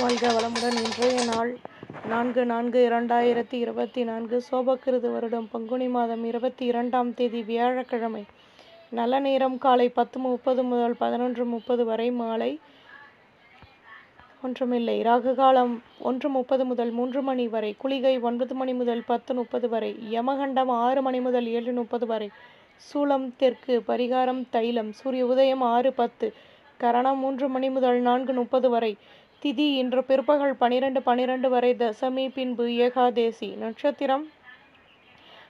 வாழ்க வளமுடன் இன்றைய நாள் நான்கு நான்கு இரண்டாயிரத்தி இருபத்தி நான்கு சோபக்கிருது வருடம் பங்குனி மாதம் இருபத்தி இரண்டாம் தேதி வியாழக்கிழமை. நல்ல நேரம் காலை பத்து முப்பது முதல் பதினொன்று முப்பது வரை மாலை ஒன்றுமில்லை. ராகு காலம் ஒன்று முப்பது முதல் மூன்று மணி வரை குளிகை ஒன்பது மணி முதல் பத்து முப்பது வரை யமகண்டம் ஆறு மணி முதல் ஏழு முப்பது வரை சூளம் தெற்கு பரிகாரம் தைலம் சூரிய உதயம் ஆறு பத்து கரணம் மூன்று மணி முதல் நான்கு முப்பது வரை திதி இன்று பிற்பகல் பனிரெண்டு பனிரெண்டு வரை தசமி பின்பு ஏகாதேசி நட்சத்திரம்.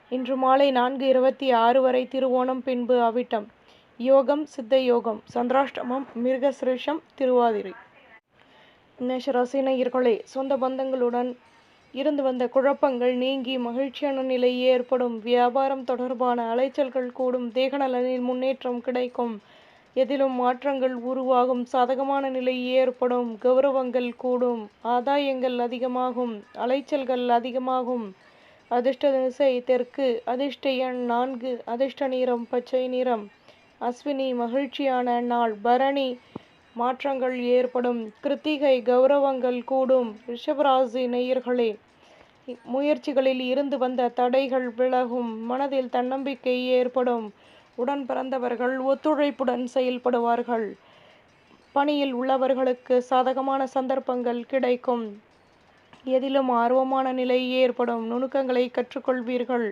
இன்று மாலை நான்கு இருபத்தி ஆறு வரை திருவோணம் பின்பு அவிட்டம். யோகம் சித்த யோகம் சந்திராஷ்டமம் மிருகசிரேஷம் திருவாதிரை. மேஷராசினியர்களே சொந்த பந்தங்களுடன் இருந்து வந்த குழப்பங்கள் நீங்கி மகிழ்ச்சியான நிலை ஏற்படும். வியாபாரம் தொடர்பான அலைச்சல்கள் கூடும். தேகநலனில் முன்னேற்றம் கிடைக்கும். எதிலும் மாற்றங்கள் உருவாகும் சாதகமான நிலை ஏற்படும் கௌரவங்கள் கூடும் ஆதாயங்கள் அதிகமாகும் அலைச்சல்கள் அதிகமாகும். அதிர்ஷ்ட திசை தெற்கு அதிர்ஷ்ட எண் நான்கு அதிர்ஷ்ட நிறம் பச்சை நிறம். அஸ்வினி மகிழ்ச்சியான நாள் பரணி மாற்றங்கள் ஏற்படும் கிருத்திகை கௌரவங்கள் கூடும் ரிஷபராசி நேயர்களே. முயற்சிகளில் இருந்து வந்த தடைகள் விலகும் மனதில் தன்னம்பிக்கை ஏற்படும். உடன் பிறந்தவர்கள் ஒத்துழைப்புடன் செயல்படுவார்கள். பணியில் உள்ளவர்களுக்கு சாதகமான சந்தர்ப்பங்கள் கிடைக்கும். எதிலும் ஆர்வமான நிலை ஏற்படும். நுணுக்கங்களை கற்றுக்கொள்வீர்கள்.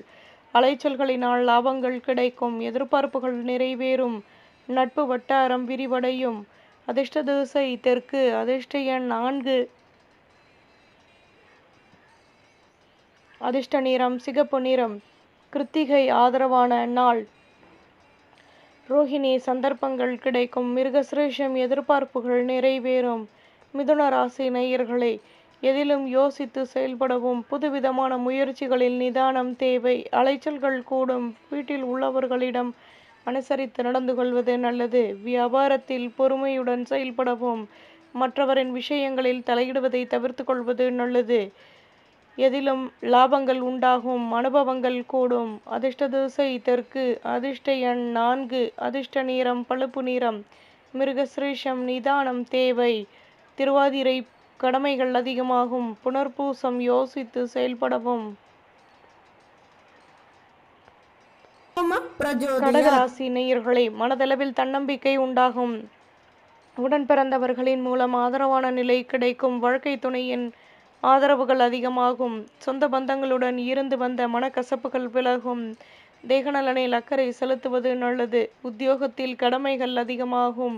அலைச்சல்களினால் லாபங்கள் கிடைக்கும். எதிர்பார்ப்புகள் நிறைவேறும். நட்பு வட்டாரம் விரிவடையும். அதிர்ஷ்ட திசை தெற்கு அதிர்ஷ்ட எண் நான்கு. அதிர்ஷ்ட நிறம் சிகப்பு நிறம். கிருத்திகை ஆதரவான நாள். ரோஹிணி சந்தர்ப்பங்கள் கிடைக்கும். மிருகசிரேஷம் எதிர்பார்ப்புகள் நிறைவேறும். மிதுன ராசி நேயர்களே எதிலும் யோசித்து செயல்படவும் புதுவிதமான முயற்சிகளில் நிதானம் தேவை அலைச்சல்கள் கூடும். வீட்டில் உள்ளவர்களிடம் அனுசரித்து நடந்து கொள்வது நல்லது. வியாபாரத்தில் பொறுமையுடன் செயல்படவும் மற்றவரின் விஷயங்களில் தலையிடுவதை தவிர்த்து கொள்வது நல்லது. எதிலும் லாபங்கள் உண்டாகும் அனுபவங்கள் கூடும். அதிர்ஷ்ட திசை தெற்கு அதிர்ஷ்ட எண் நான்கு அதிர்ஷ்ட நிறம் பழுப்பு நிறம். மிருகசிரேஷம் நிதானம் தேவை. திருவாதிரை கடமைகள் அதிகமாகும். புனர்பூசம் யோசித்து செயல்படவும். கடகராசி நேயர்களே மனதளவில் தன்னம்பிக்கை உண்டாகும். உடன் பிறந்தவர்களின் மூலம் ஆதரவான நிலை கிடைக்கும். வாழ்க்கை துணையின் ஆதரவுகள் அதிகமாகும். சொந்த பந்தங்களுடன் இருந்து வந்த மனக்கசப்புகள் விலகும். தேகநலனில் அக்கறை செலுத்துவது நல்லது. உத்தியோகத்தில் கடமைகள் அதிகமாகும்.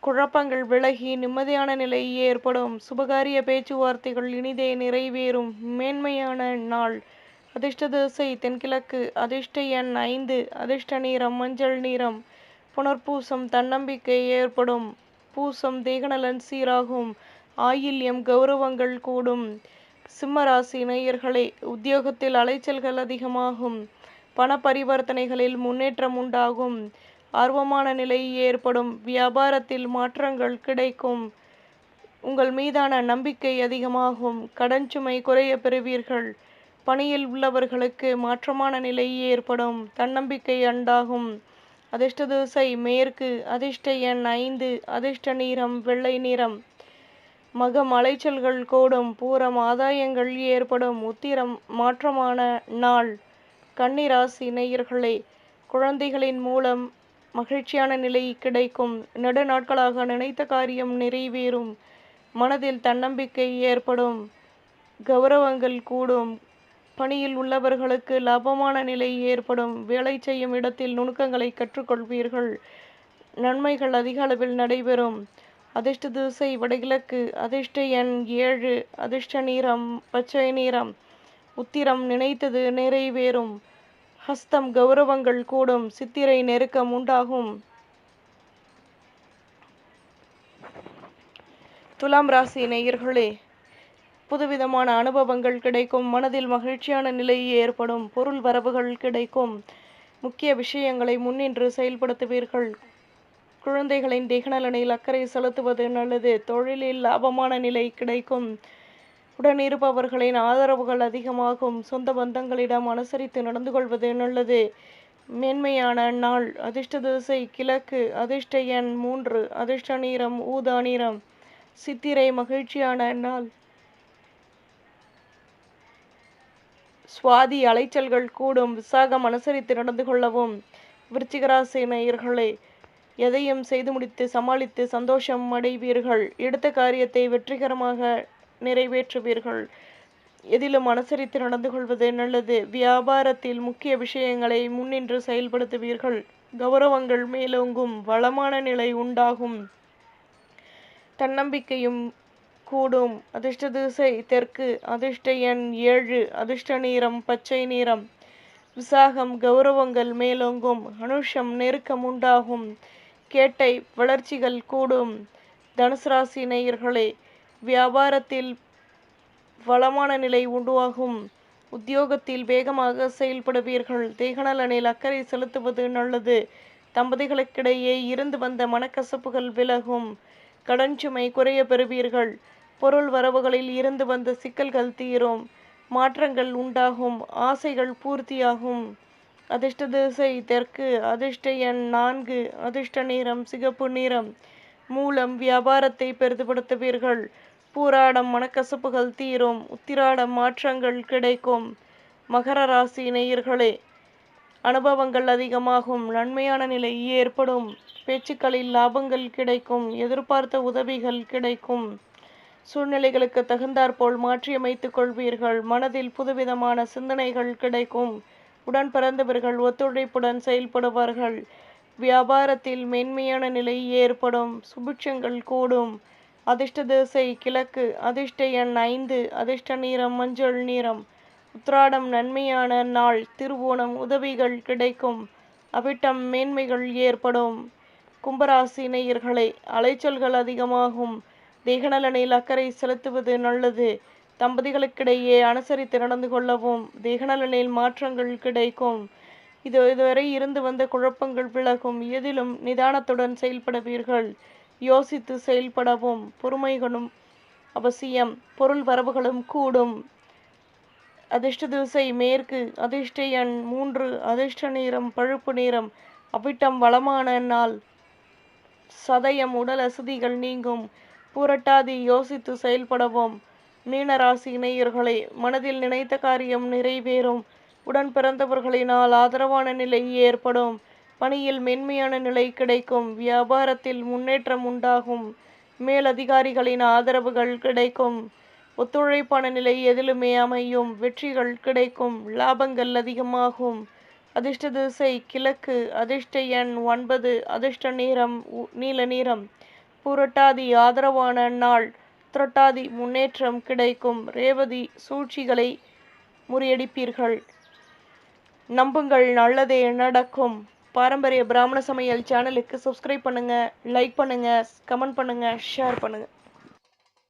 குழப்பங்கள் விலகி நிம்மதியான நிலை ஏற்படும். சுபகாரிய பேச்சுவார்த்தைகள் இனிதே நிறைவேறும். மேன்மையான நாள். அதிர்ஷ்ட திசை தென்கிழக்கு. அதிர்ஷ்ட எண் ஐந்து. அதிர்ஷ்ட நிறம் மஞ்சள் நிறம். புனர்பூசம் தன்னம்பிக்கை ஏற்படும். பூசம் தேகநலன் சீராகும். ஆயில்யம் கௌரவங்கள் கூடும். சிம்மராசி நேயர்களே உத்தியோகத்தில் அலைச்சல்கள் அதிகமாகும். பண பரிவர்த்தனைகளில் முன்னேற்றம் உண்டாகும். ஆர்வமான நிலை ஏற்படும். வியாபாரத்தில் மாற்றங்கள் கிடைக்கும். உங்கள் மீதான நம்பிக்கை அதிகமாகும். கடன் சுமை குறைய பெறுவீர்கள். பணியில் உள்ளவர்களுக்கு மாற்றமான நிலை ஏற்படும். தன்னம்பிக்கை அண்டாகும். அதிர்ஷ்ட தோசை மேற்கு அதிர்ஷ்ட எண் ஐந்து அதிர்ஷ்ட நிறம் வெள்ளை நிறம். மகம் அலைச்சல்கள் கூடும் பூரம் ஆதாயங்கள் ஏற்படும் உத்திரம் மாற்றமான நாள். கன்னிராசி நேயர்களே குழந்தைகளின் மூலம் மகிழ்ச்சியான நிலை கிடைக்கும். நெடு நாட்களாக நினைத்த காரியம் நிறைவேறும். மனதில் தன்னம்பிக்கை ஏற்படும். கௌரவங்கள் கூடும். பணியில் உள்ளவர்களுக்கு லாபமான நிலை ஏற்படும். வேலை செய்யும் இடத்தில் நுணுக்கங்களை கற்றுக்கொள்வீர்கள். நன்மைகள் அதிக அளவில் நடைபெறும். அதிர்ஷ்ட திசை வடகிழக்கு அதிர்ஷ்ட எண் ஏழு அதிர்ஷ்ட நிறம் பச்சை நிறம். உத்திரம் நினைத்தது நிறைவேறும். ஹஸ்தம் கௌரவங்கள் கூடும் சித்திரை நெருக்கம் உண்டாகும். துலாம் ராசி நேயர்களே புதுவிதமான அனுபவங்கள் கிடைக்கும் மனதில் மகிழ்ச்சியான நிலை ஏற்படும் பொருள் வரவுகள் கிடைக்கும். முக்கிய விஷயங்களை முன்னின்று செயல்படுத்துவீர்கள். குழந்தைகளின் திகநலனில் அக்கறை செலுத்துவது நல்லது. தொழிலில் லாபமான நிலை கிடைக்கும். உடன் இருப்பவர்களின் ஆதரவுகள் அதிகமாகும். சொந்த பந்தங்களிடம் அனுசரித்து நடந்து கொள்வது நல்லது. மேன்மையான நாள். அதிர்ஷ்ட திசை கிழக்கு. அதிர்ஷ்ட எண் மூன்று. அதிர்ஷ்ட நிறம் ஊதா நிறம். சித்திரை மகிழ்ச்சியான நாள். சுவாதி அலைச்சல்கள் கூடும். விசாகம் அனுசரித்து நடந்து கொள்ளவும். விருச்சிகராசி நேயர்களே எதையும் செய்து முடித்து சமாளித்து சந்தோஷம் அடைவீர்கள். எடுத்த காரியத்தை வெற்றிகரமாக நிறைவேற்றுவீர்கள். எதிலும் அனுசரித்து நடந்து கொள்வது நல்லது. வியாபாரத்தில் முக்கிய விஷயங்களை முன்னின்று செயல்படுத்துவீர்கள். கௌரவங்கள் மேலோங்கும். வளமான நிலை உண்டாகும். தன்னம்பிக்கையும் கூடும். அதிர்ஷ்ட திசை தெற்கு. அதிர்ஷ்ட எண் ஏழு. அதிர்ஷ்ட நீரம் பச்சை நீரம் விசாகம் கௌரவங்கள் மேலோங்கும் அனுஷம் நெருக்கம் உண்டாகும். கேட்டை வளர்ச்சிகள் கூடும். தனுசு ராசி நேயர்களே வியாபாரத்தில் வளமான நிலை உண்டாகும் உத்தியோகத்தில் வேகமாக செயல்படுவீர்கள். தேகநலனில் அக்கறை செலுத்துவது நல்லது. தம்பதிகளுக்கிடையே இருந்து வந்த மனக்கசப்புகள் விலகும். கடன் சுமை குறைய பெறுவீர்கள். பொருள் வரவுகளில் இருந்து வந்த சிக்கல்கள் தீரும். மாற்றங்கள் உண்டாகும் ஆசைகள் பூர்த்தியாகும். அதிர்ஷ்ட திசை தெற்கு அதிர்ஷ்ட எண் நான்கு அதிர்ஷ்ட நிறம் சிகப்பு நிறம். மூலம் வியாபாரத்தை பெரிதுபடுத்துவீர்கள். பூராடம் மனக்கசப்புகள் தீரும் உத்திராடம் மாற்றங்கள் கிடைக்கும். மகர ராசி நேயர்களே அனுபவங்கள் அதிகமாகும் நன்மையான நிலை ஏற்படும். பேச்சுக்களில் லாபங்கள் கிடைக்கும் எதிர்பார்த்த உதவிகள் கிடைக்கும். சூழ்நிலைகளுக்கு தகுந்தாற்போல் மாற்றியமைத்துக் கொள்வீர்கள். மனதில் புதுவிதமான சிந்தனைகள் கிடைக்கும். உடன் பிறந்தவர்கள் ஒத்துழைப்புடன் செயல்படுவார்கள். வியாபாரத்தில் மென்மையான நிலை ஏற்படும். சுபிட்சங்கள் கூடும். அதிர்ஷ்ட திசை கிழக்கு. அதிர்ஷ்ட எண் ஐந்து. அதிர்ஷ்ட நீரம் மஞ்சள் நிறம். உத்ராடம் நன்மையான நாள். திருவோணம் உதவிகள் கிடைக்கும். அவிட்டம் மேன்மைகள் ஏற்படும். கும்பராசி நேயர்களே அலைச்சல்கள் அதிகமாகும். தேகநலனில் அக்கறை செலுத்துவது நல்லது. தம்பதிகளுக்கிடையே அனுசரித்து நடந்து கொள்ளவும் தேகநலனில் மாற்றங்கள் கிடைக்கும். இது இதுவரை இருந்து வந்த குழப்பங்கள் விலகும். எதிலும் நிதானத்துடன் செயல்படுவீர்கள். யோசித்து செயல்படவும். பொறுமைகளும் அவசியம். பொருள் வரவுகளும் கூடும். அதிர்ஷ்ட திசை மேற்கு. அதிர்ஷ்ட எண் மூன்று. அதிர்ஷ்ட நிறம் பழுப்பு நிறம். அவிட்டம் வளமான நாள். சதயம் உடல் அசதிகள் நீங்கும். புரட்டாதி யோசித்து செயல்படவும். மீனராசி இணையர்களை மனதில் நினைத்த காரியம் நிறைவேறும். உடன் பிறந்தவர்களினால் ஆதரவான நிலை ஏற்படும். பணியில் மென்மையான நிலை கிடைக்கும். வியாபாரத்தில் முன்னேற்றம் உண்டாகும். மேலதிகாரிகளின் ஆதரவுகள் கிடைக்கும். ஒத்துழைப்பான நிலை எதிலுமே அமையும். வெற்றிகள் கிடைக்கும். லாபங்கள் அதிகமாகும். அதிர்ஷ்ட திசை கிழக்கு. அதிர்ஷ்ட எண் ஒன்பது. அதிர்ஷ்ட நிறம் நீல நீரம். புரட்டாதி ஆதரவான நாள். திரட்டாதி முன்னேற்றம் கிடைக்கும். ரேவதி சூழ்ச்சிகளை முறியடிப்பீர்கள். நம்புங்கள் நல்லதே நடக்கும். பாரம்பரிய பிராமண சமையல் சேனலுக்கு சப்ஸ்கிரைப் பண்ணுங்கள் லைக் பண்ணுங்கள் கமெண்ட் பண்ணுங்கள் ஷேர் பண்ணுங்கள்